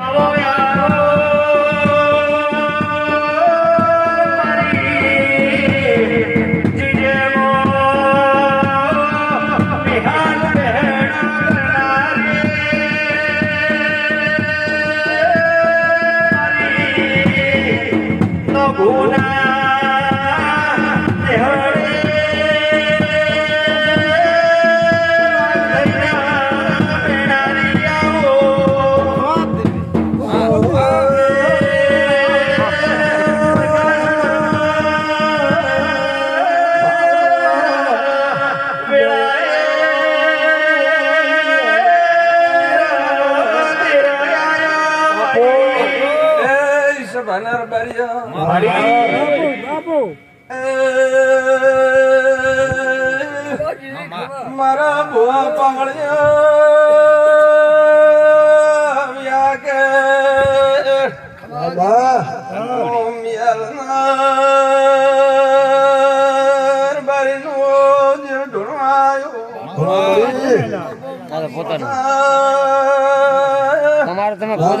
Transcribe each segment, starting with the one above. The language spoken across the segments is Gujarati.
એ સભાનાર બારિયા એ મારા ભુવા પાવળિયા આવ્યા કે ઓમ યલનાર બારીનું જે ઢોળાયો. તારે પોતાનું. તમારે તમે ખુદ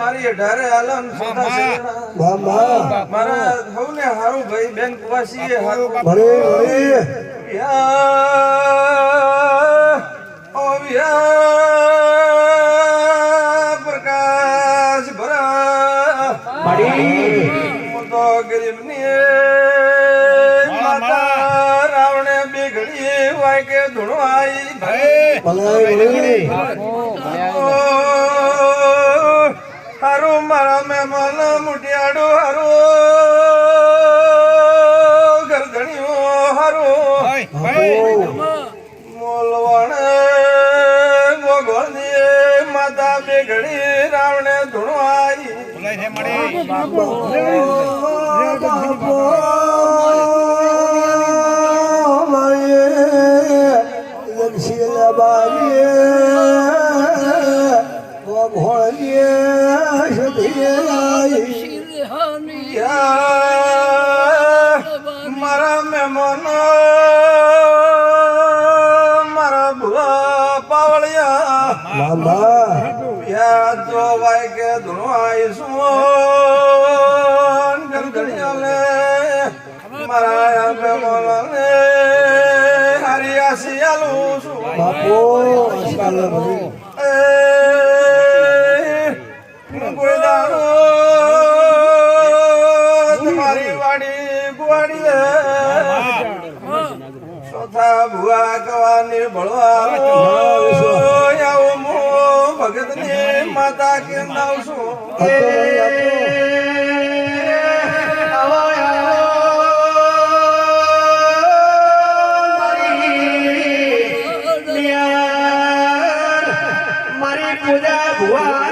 મારી અઢારે આલમ સોતા શેરણા. મારા સૌને હારું ભાઈ બેન કુવાસી પ્રકાશ ભરા. હું તો ગરીબની માતા રાવણે બે ઘડી વાય કે ધૂણો આઈ ભાઈ હારું મોલવાણે મોગળની માતા બે ઘડી રાવણે ધૂણો બાપો મારા પાવળિયા યા તો વાય કે ધૂણો આઈશું ગરગડિયાલે મારા મહેમાનને હારી આસી આલું છું. એ કોઈ દાડો તમારી વાડી ગુવાડી ભુવા કવાની ભળવા માતા કે નાવ છું મારી પૂજા ભુવાની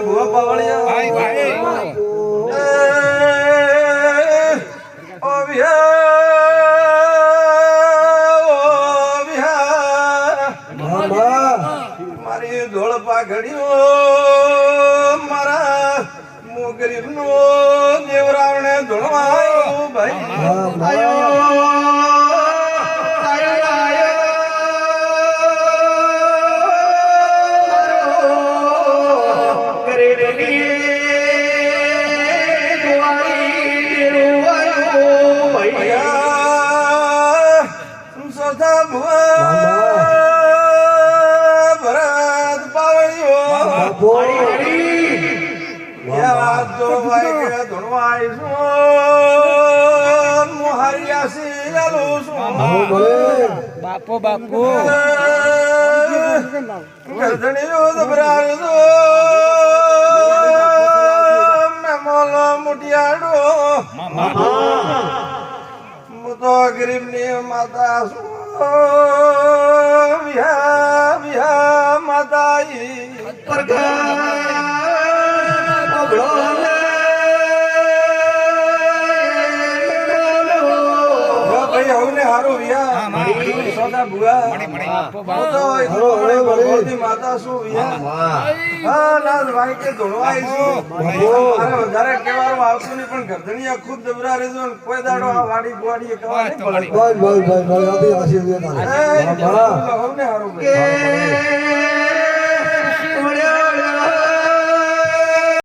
ભુવા પાવળિયા મારી ધોળ પાઘડીઓ મારા મોગરી નો દેવરાવણે ધોળવાયો ભાઈ ભરત કે ધોળવાય છું મોહરિયાસી આલુ છું બાપો બાપો ગરદણીઓ દબરાર દો મેમોલો મુટિયાડો મુ તો ગરીબની માતા છું વિહા વિહા માતા ઈ. માતા શું હા લાલ ભાઈ કે વધારે કહેવાનું આવતું નહીં પણ ગરદણીયા ખુદ દબરા રહેજો ને કોઈ દાડો આ વાડી બોડી કહેવા નહીં હારું કે